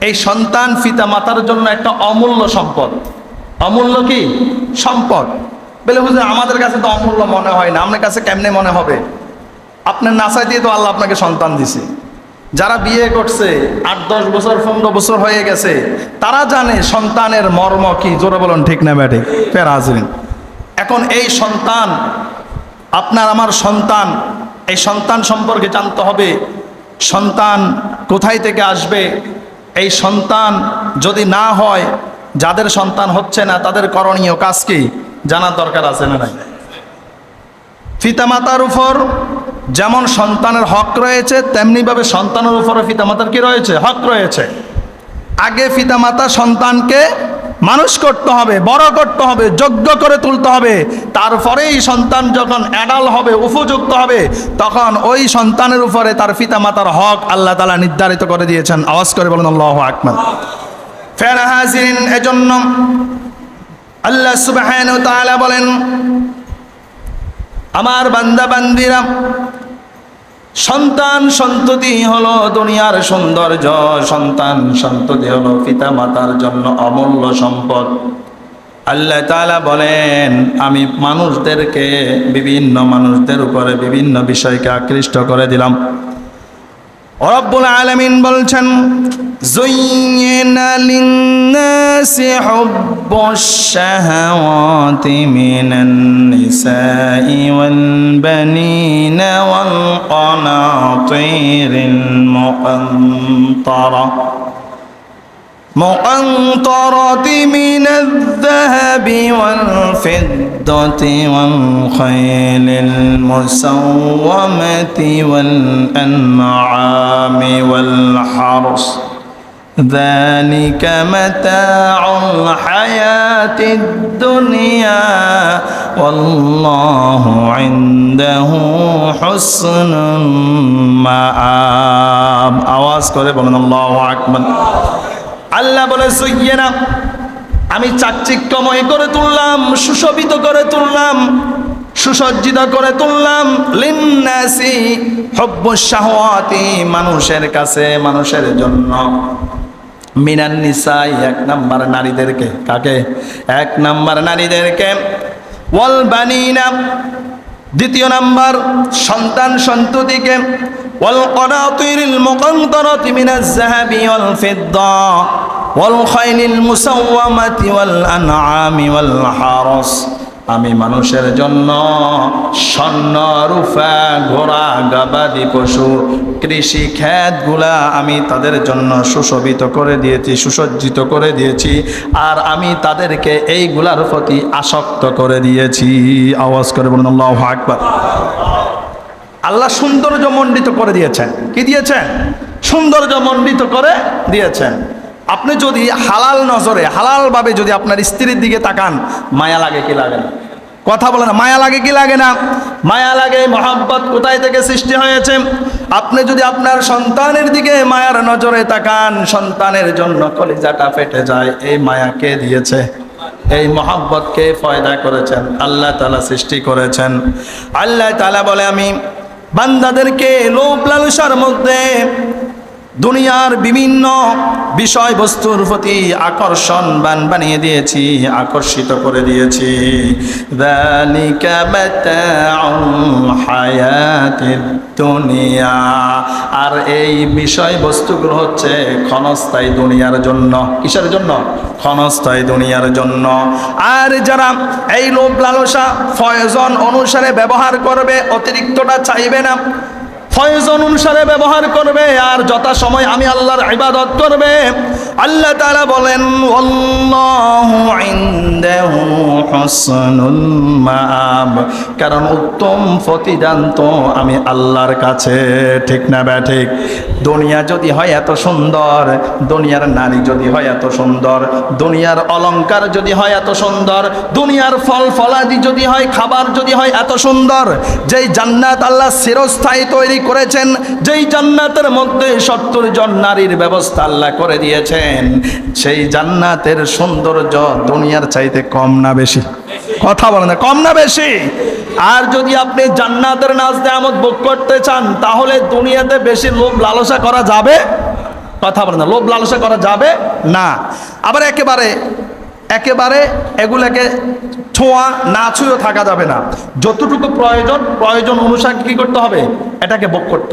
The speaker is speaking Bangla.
এই সন্তান পিতা মাতার জন্য একটা অমূল্য সম্পদ। অমূল্য কি? সম্পদ। বলে, হুজুর, আমাদের কাছে তো অমূল্য মনে হয় না। আপনার কাছে কেমনে মনে হবে? আপনার নাসাই দিয়ে তো আল্লাহ আপনাকে সন্তান দিছে। যারা বিয়ে করছে, আট দশ বছর, পনেরো বছর হয়ে গেছে, তারা জানে সন্তানের মর্ম কি। জোরে বলুন, ঠিক না ব্যাঠিক ফের হাজরিন। এখন এই সন্তান, আপনার আমার সন্তান, এই সন্তান সম্পর্কে জানতে হবে। সন্তান কোথায় থেকে আসবে? এই সন্তান যদি না হয়, যাদের সন্তান হচ্ছে না, তাদের করণীয় কাজ কি? জানার দরকার আছে না নাই? পিতামাতার উপর যেমন সন্তানের হক রয়েছে, তেমনিভাবে সন্তানের উপরে পিতামাতার কি রয়েছে? হক রয়েছে। আগে পিতামাতা সন্তানকে মানুষ করতে হবে, বড় করতে হবে, যোগ্য করে তুলতে হবে। তারপরেই সন্তান যখন অ্যাডাল হবে, উপযুক্ত হবে, তখন ওই সন্তানের উপরে তার পিতা মাতার হক আল্লাহ তালা নির্ধারিত করে দিয়েছেন। আওয়াজ করে বলেন, আল্লাহ আকমান ফের হাজিরিন, এজন্য আল্লাহ ওয়া বলেন, আমার বান্দা বান্দিরা সন্তান সন্ততি হলো দুনিয়ার সৌন্দর্য, সন্তান সন্ততি হলো পিতা মাতার জন্য অমূল্য সম্পদ। আল্লাহ তালা বলেন, আমি মানুষদেরকে, বিভিন্ন মানুষদের উপরে বিভিন্ন বিষয়কে আকৃষ্ট করে দিলাম। রব্বুল আলামিন বলছেন বানিনা ওয়াল والطير المقنطرة. مقنطرة من الذهب والفضة والخيل المسومة والأنعام والحرث. ذلك متاع الحياة الدنيا والله عنده حسن المآب আওয়াজ করে বলেন আল্লাহু আকবার আল্লাহ বলে সইয়ে না আমি চাকচিক্যময় করে তুললাম সুশোভিত করে তুললাম সুসজ্জিত করে তুললাম লিন্নাসি হব্বুস শাহওয়াতি মানুষের কাছে মানুষের জন্য মিনান নিসাই, এক নাম্বার নারীদেরকে, কাকে? এক নাম্বার নারীদেরকে, ওয়াল বানিনা। দ্বিতীয় নাম্বার, সন্তান সন্ততিকে, ওয়াল করাতিল মুকান্তরাত মিনাজ যাহাবি ওয়াল ফিদ্দা, ওয়াল খাইলিল মুসাওয়ামাতি ওয়াল আনআমি ওয়াল হারস। আমি মানুষের জন্য স্বর্ণ, রূপা, ঘোড়া, গবাদি পশু, কৃষি গুলা আমি তাদের জন্য সুশোভিত করে দিয়েছি, সুসজ্জিত করে দিয়েছি। আর আমি তাদেরকে এইগুলার প্রতি আসক্ত করে দিয়েছি। আওয়াজ করে বলুন, আল্লাহ আকবার। আল্লাহ সৌন্দর্য মণ্ডিত করে দিয়েছেন। কি দিয়েছেন? সৌন্দর্য মণ্ডিত করে দিয়েছেন। আপনি যদি হালাল নজরে, হালালভাবে যদি আপনার স্ত্রীর দিকে তাকান, মায়া লাগে কি লাগে না? কথা বলে না, মায়া লাগে কি লাগে না? মায়া লাগে, মহাব্বত কোথায় থেকে সৃষ্টি হয়েছে? আপনি যদি আপনার সন্তানের দিকে মায়ার নজরে তাকান, সন্তানের জন্য কলিজাটা ফেটে যায়। এই মায়া কে দিয়েছে? এই মহাব্বতকে ফয়দা করেছেন? আল্লাহ তালা সৃষ্টি করেছেন। আল্লাহ তালা বলে আমি, বান্দাদেরকে লোভ লালসার মধ্যে দুনিয়ার বিভিন্ন বিষয়বস্তুর প্রতি আকর্ষণ বান বানিয়ে দিয়েছি, আকর্ষিত করে দিয়েছি। দুনিয়া আর এই বিষয়বস্তুগুলো হচ্ছে ক্ষণস্থায়ী দুনিয়ার জন্য। কিসের জন্য? ক্ষণস্থায়ী দুনিয়ার জন্য। আর যারা এই লোভ লালসা ফয়জন অনুসারে ব্যবহার করবে, অতিরিক্তটা চাইবে না। ফয়জন অনুসারে ব্যবহার করবে আর যথা সময় আমি আল্লাহর ইবাদত করবে। আল্লাহ তাআলা বলেন কারণ উত্তম প্রতিদান তো আমি আল্লাহর কাছে, ঠিক না ব্যা ঠিক। দুনিয়া যদি হয় এত সুন্দর, দুনিয়ার নারী যদি হয় এত সুন্দর, দুনিয়ার অলঙ্কার যদি হয় এত সুন্দর, দুনিয়ার ফল ফলাদি যদি হয়, খাবার যদি হয় এত সুন্দর, যেই জান্নাত আল্লাহ চিরস্থায়ী তৈরি করেছেন, যেই জান্নাতের মধ্যে সত্তর জন নারীর ব্যবস্থা আল্লাহ করে দিয়েছেন। সেই জান্নাতের সৌন্দর্য দুনিয়ার চাইতে কম না বেশি। কথা বলেন কম না বেশি। আর যদি আপনি জান্নাতের নাচ আমদ ভোগ করতে চান, তাহলে দুনিয়াতে বেশি লোভ লালসা করা যাবে? কথা বলে না, লোভ লালসা করা যাবে? না। আবার একেবারে একেবারে এগুলাকে ছোঁয়া, না ছুঁয়েও থাকা যাবে না। যতটুকু প্রয়োজন প্রয়োজন অনুসারে কি করতে হবে? এটাকে ভোগ করতে।